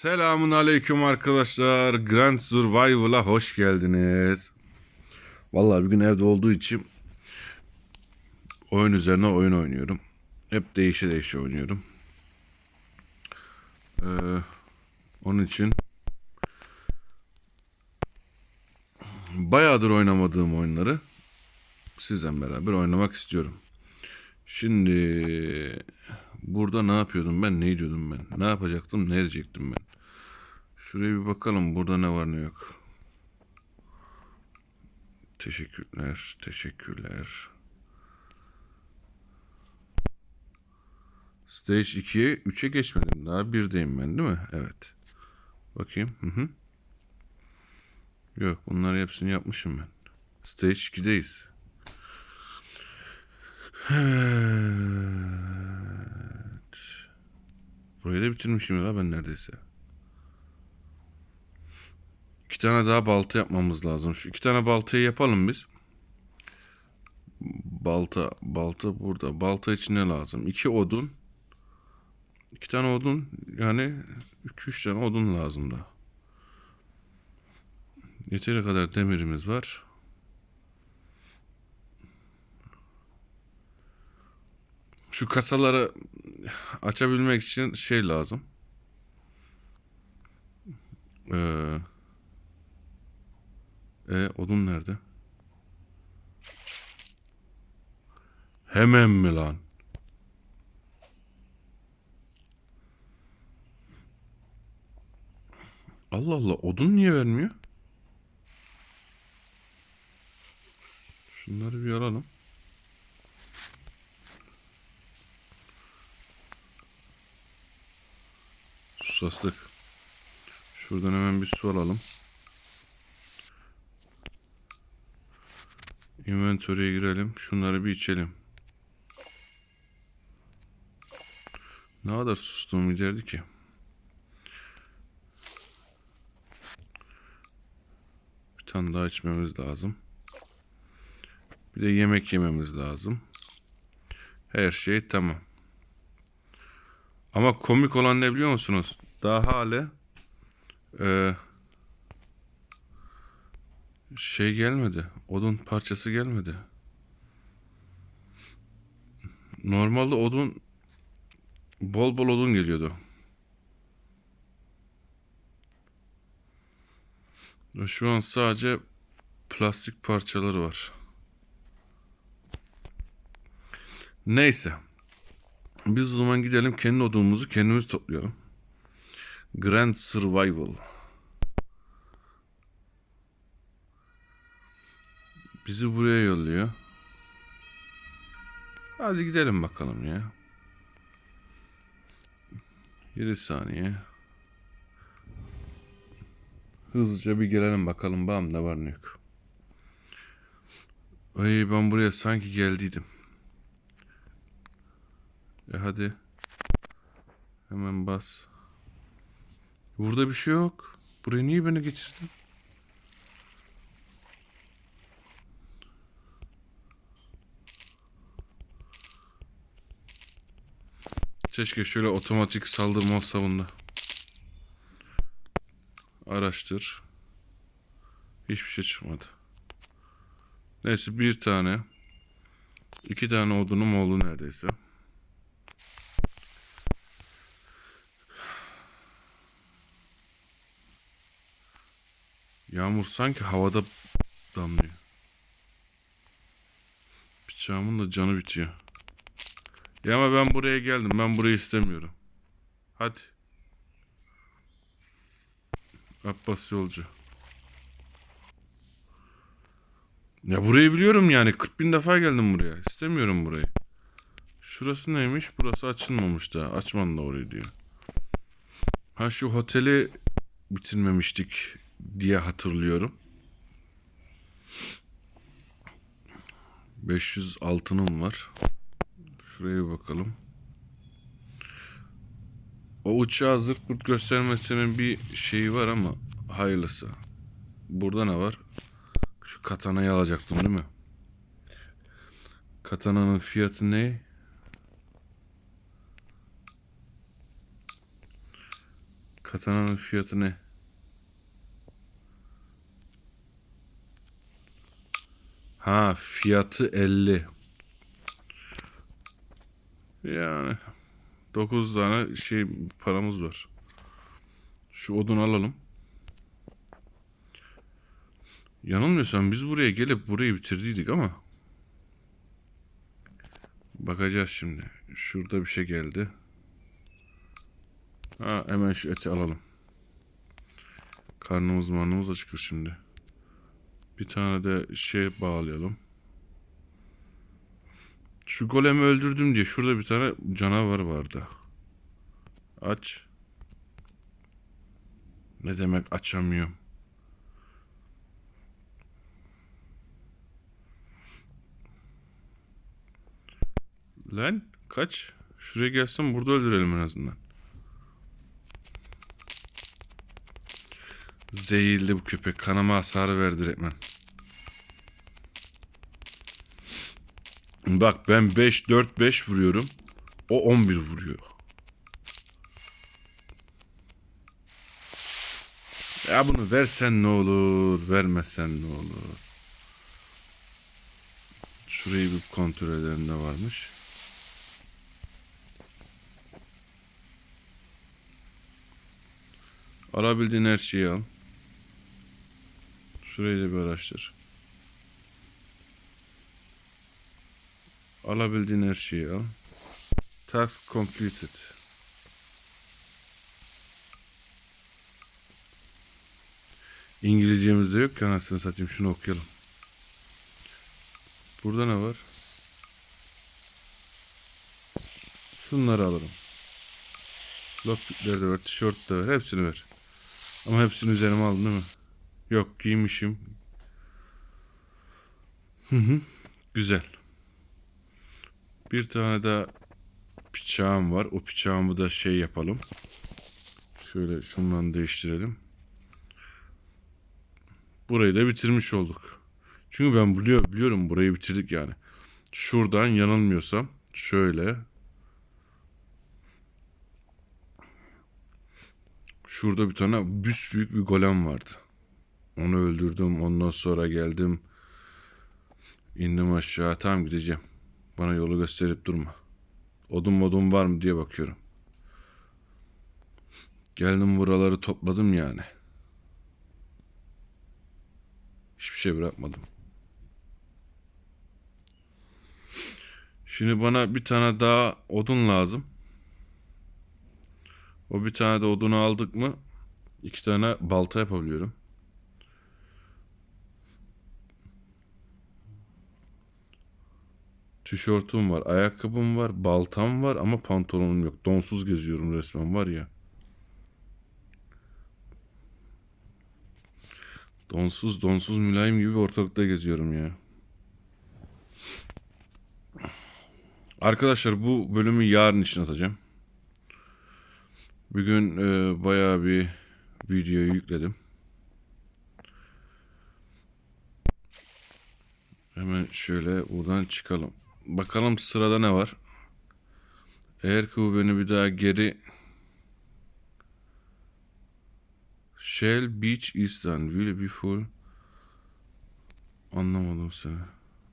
Selamun aleyküm arkadaşlar. Grand Survival'a hoş geldiniz. Vallahi bir gün evde olduğu için oyun üzerine oyun oynuyorum. Hep değişe değişe oynuyorum. Ee, onun için bayağıdır oynamadığım oyunları sizden beraber oynamak istiyorum. Şimdi burada ne yapıyordum ben? Ne diyordum ben? Ne yapacaktım? Ne edecektim ben? Şuraya bir bakalım. Burada ne var ne yok. Teşekkürler. Teşekkürler. Stage 2'ye 3'e geçmedim. Daha 1'deyim ben değil mi? Evet. Bakayım. Hı hı. Yok bunları hepsini yapmışım ben. Stage 2'deyiz. Burayı da bitirmişim ya ben neredeyse. İki tane daha balta yapmamız lazım. Şu iki tane baltayı yapalım biz. Balta, balta burada. Balta için ne lazım? İki odun. İki tane odun. Yani iki üç tane odun lazım da. Yeteri kadar demirimiz var. Şu kasaları açabilmek için şey lazım. Ee, e, odun nerede? Hemen mi lan? Allah Allah odun niye vermiyor? Şunları bir Susastık. Şuradan hemen bir su alalım. Inventory'e girelim. Şunları bir içelim. Ne kadar sustuğum giderdi ki. Bir tane daha içmemiz lazım. Bir de yemek yememiz lazım. Her şey tamam. Ama komik olan ne biliyor musunuz? Daha hala e, şey gelmedi. Odun parçası gelmedi. Normalde odun bol bol odun geliyordu. Şu an sadece plastik parçaları var. Neyse. Biz o zaman gidelim kendi odunumuzu kendimiz toplayalım. Grand Survival. Bizi buraya yolluyor. Hadi gidelim bakalım ya. 7 saniye. Hızlıca bir gelelim bakalım bam ne var ne yok. Ay ben buraya sanki geldiydim. E hadi. Hemen bas. Burada bir şey yok. Buraya niye beni getirdin? Keşke şöyle otomatik saldırma olsa bunda. Araştır. Hiçbir şey çıkmadı. Neyse bir tane. iki tane odunum oldu neredeyse. Yağmur sanki havada damlıyor. Bıçağımın da canı bitiyor. Ya ama ben buraya geldim. Ben burayı istemiyorum. Hadi. Abbas yolcu. Ya burayı biliyorum yani. 40 bin defa geldim buraya. İstemiyorum burayı. Şurası neymiş? Burası açılmamış daha. Açman da orayı diyor. Ha şu oteli bitirmemiştik diye hatırlıyorum. 500 altınım var. Şuraya bakalım. O uçağı zırt pırt göstermesinin bir şeyi var ama hayırlısı. Burada ne var? Şu katanayı alacaktım değil mi? Katananın fiyatı ne? Katananın fiyatı ne? Ha fiyatı 50. Yani 9 tane şey paramız var. Şu odun alalım. Yanılmıyorsam biz buraya gelip burayı bitirdiydik ama. Bakacağız şimdi. Şurada bir şey geldi. Ha hemen şu eti alalım. Karnımız manımız acıkır şimdi. Bir tane de şey bağlayalım. Şu golemi öldürdüm diye şurada bir tane canavar vardı. Aç. Ne demek açamıyorum. Lan kaç. Şuraya gelsin burada öldürelim en azından. Zehirli bu köpek. Kanama hasarı verdi resmen. Bak ben 5-4-5 vuruyorum. O 11 vuruyor. Ya bunu versen ne olur, vermesen ne olur. Şurayı bir kontrol edelim de varmış. Alabildiğin her şeyi al. Şurayı da bir araştır. Alabildiğin her şeyi al. Task completed. İngilizcemiz de yok ki anasını satayım şunu okuyalım. Burada ne var? Şunları alırım. Lockpickler de var, tişört de var. Hepsini ver. Ama hepsini üzerime aldın değil mi? Yok giymişim. Hı hı. Güzel. Bir tane daha bıçağım var. O bıçağımı da şey yapalım. Şöyle şundan değiştirelim. Burayı da bitirmiş olduk. Çünkü ben biliyor, biliyorum burayı bitirdik yani. Şuradan yanılmıyorsam şöyle. Şurada bir tane büs büyük bir golem vardı. Onu öldürdüm. Ondan sonra geldim. İndim aşağı. Tam gideceğim. Bana yolu gösterip durma. Odun modun var mı diye bakıyorum. Geldim buraları topladım yani. Hiçbir şey bırakmadım. Şimdi bana bir tane daha odun lazım. O bir tane de odunu aldık mı iki tane balta yapabiliyorum. Tişörtüm var, ayakkabım var, baltam var ama pantolonum yok. Donsuz geziyorum resmen var ya. Donsuz donsuz mülayim gibi ortalıkta geziyorum ya. Arkadaşlar bu bölümü yarın için atacağım. Bugün e, bayağı bir videoyu yükledim. Hemen şöyle buradan çıkalım. Bakalım sırada ne var. Eğer ki bu beni bir daha geri Shell Beach is done. Will be full. Anlamadım seni.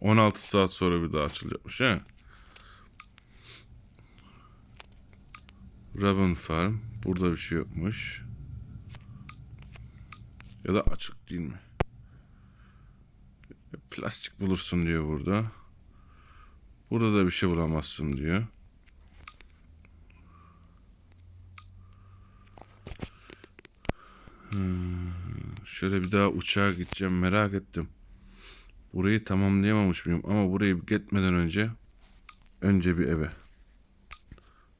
16 saat sonra bir daha açılacakmış he. Robin Farm. Burada bir şey yokmuş. Ya da açık değil mi? Plastik bulursun diyor burada. Burada da bir şey bulamazsın diyor. Hmm, şöyle bir daha uçağa gideceğim merak ettim. Burayı tamamlayamamış mıyım ama burayı gitmeden önce önce bir eve.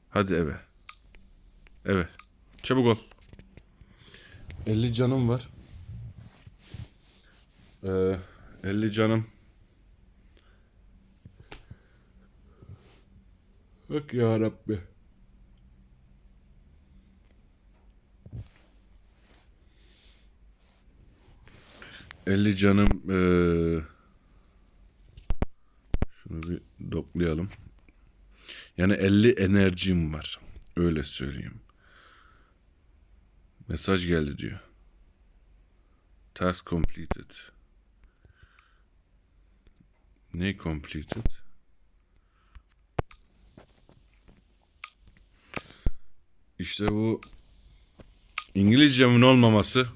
Hadi eve. Eve. Çabuk ol. 50 canım var. Ee, 50 canım Bak ya Rabbi. Elli canım ee, şunu bir doklayalım. Yani 50 enerjim var. Öyle söyleyeyim. Mesaj geldi diyor. Task completed. Ne completed? İşte bu İngilizcemin olmaması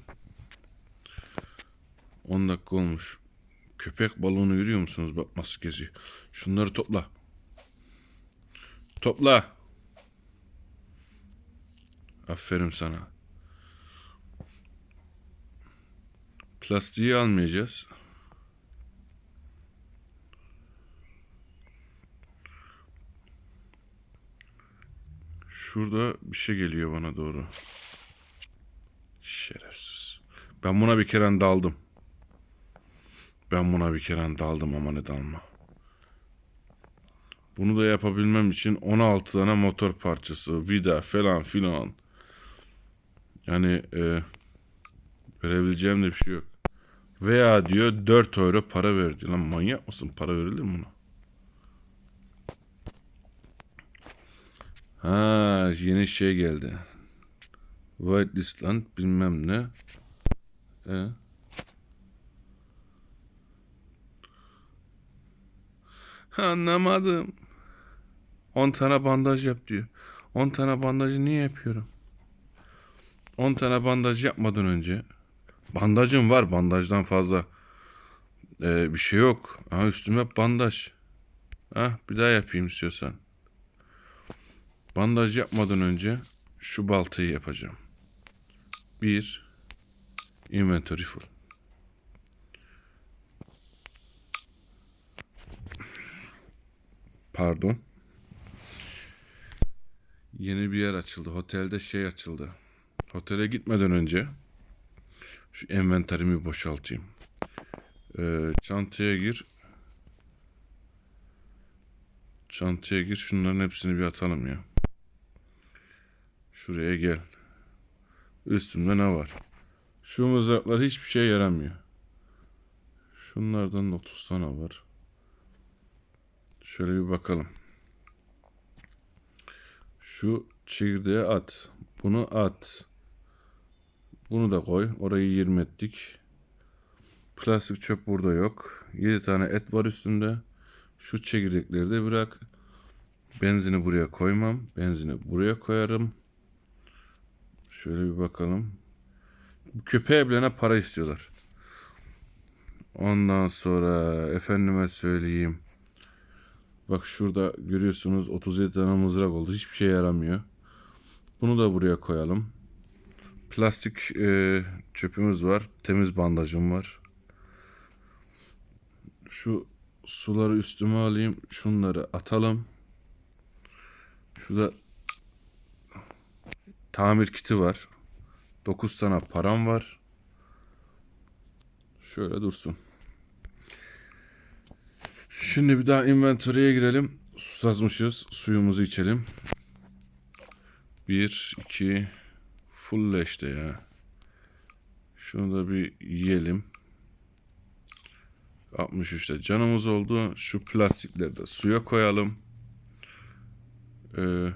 10 dakika olmuş. Köpek balığını yürüyor musunuz? Bak nasıl geziyor. Şunları topla. Topla. Aferin sana. Plastiği almayacağız. Şurada bir şey geliyor bana doğru. Şerefsiz. Ben buna bir kere daldım. Ben buna bir kere daldım ama ne dalma. Bunu da yapabilmem için 16 tane motor parçası, vida falan filan. Yani e, verebileceğim de bir şey yok. Veya diyor 4 euro para verdi. Lan manyak mısın? Para verilir mi buna? Ha yeni şey geldi. Whitelistland bilmem ne. E? Anlamadım. 10 tane bandaj yap diyor. 10 tane bandajı niye yapıyorum? 10 tane bandaj yapmadan önce bandajım var bandajdan fazla Ee, bir şey yok. Ha üstüme bandaj. Ha bir daha yapayım istiyorsan. Bandaj yapmadan önce şu baltayı yapacağım. Bir inventory full. Pardon. Yeni bir yer açıldı. Otelde şey açıldı. Otele gitmeden önce şu envanterimi boşaltayım. Ee, çantaya gir. Çantaya gir. Şunların hepsini bir atalım ya. Şuraya gel. Üstümde ne var? Şu mızraklar hiçbir şey yaramıyor. Şunlardan da 30 tane var. Şöyle bir bakalım. Şu çekirdeği at. Bunu at. Bunu da koy. Orayı 20 ettik. Plastik çöp burada yok. 7 tane et var üstünde. Şu çekirdekleri de bırak. Benzini buraya koymam. Benzini buraya koyarım. Şöyle bir bakalım. Köpeğe bilene para istiyorlar. Ondan sonra efendime söyleyeyim. Bak şurada görüyorsunuz 37 tane mızrak oldu. Hiçbir şey yaramıyor. Bunu da buraya koyalım. Plastik e, çöpümüz var. Temiz bandajım var. Şu suları üstüme alayım. Şunları atalım. Şurada tamir kiti var. 9 tane param var. Şöyle dursun. Şimdi bir daha inventory'e girelim. Susazmışız. Suyumuzu içelim. 1, 2, fullleşti ya. Şunu da bir yiyelim. 63'te canımız oldu. Şu plastikleri de suya koyalım. Ee,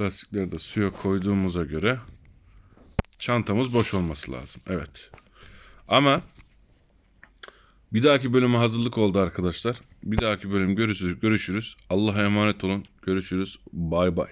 plastikleri de suya koyduğumuza göre çantamız boş olması lazım. Evet. Ama bir dahaki bölüme hazırlık oldu arkadaşlar. Bir dahaki bölüm görüşürüz. görüşürüz. Allah'a emanet olun. Görüşürüz. Bay bay.